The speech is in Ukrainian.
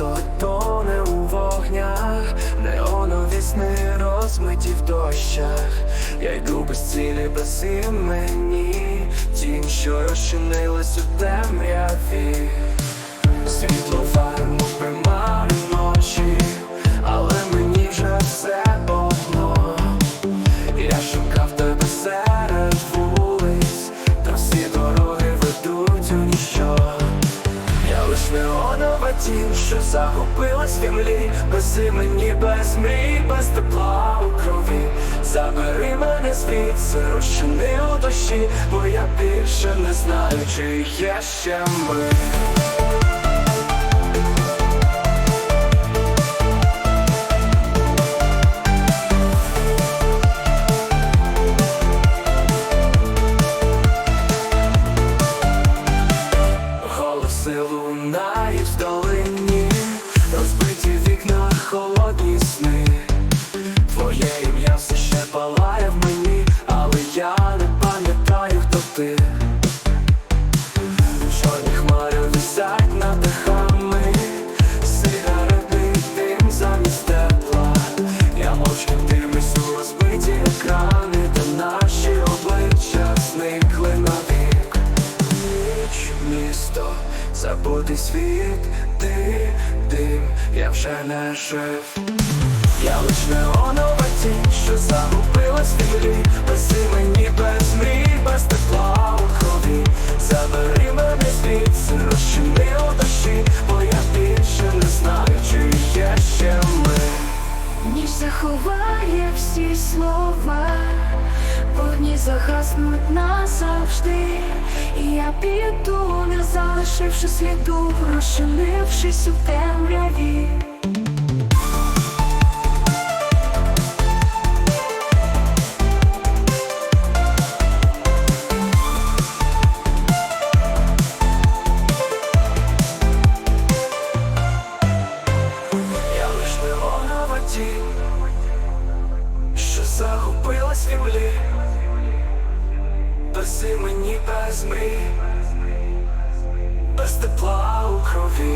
Місто тоне у вогнях, неонові сни розмиті в дощах. Я йду без цілі, без імені, тінь, що розчинилась у темряві. Світло фарму Лиш неонова тінь, що захопилась в імлі Без імені, без мрій, без тепла у крові. Забери мене звідси, розчини у душі Бо я більше не знаю, чи є ще ми. Голоси забутий світ, ти, дим, я вже не жив. Я лиш неонова тінь, що загубилась в імлі Без імені, без мрій, без тепла у крові. Забери мене звідси, розчини у душі. Бо я більше не знаю, чи є ще ми. Ніч заховає всі слова, загаснуть назавжди, і я піду, не залишивши сліду, розчинившись у темряві. без ми, без тепла у крові.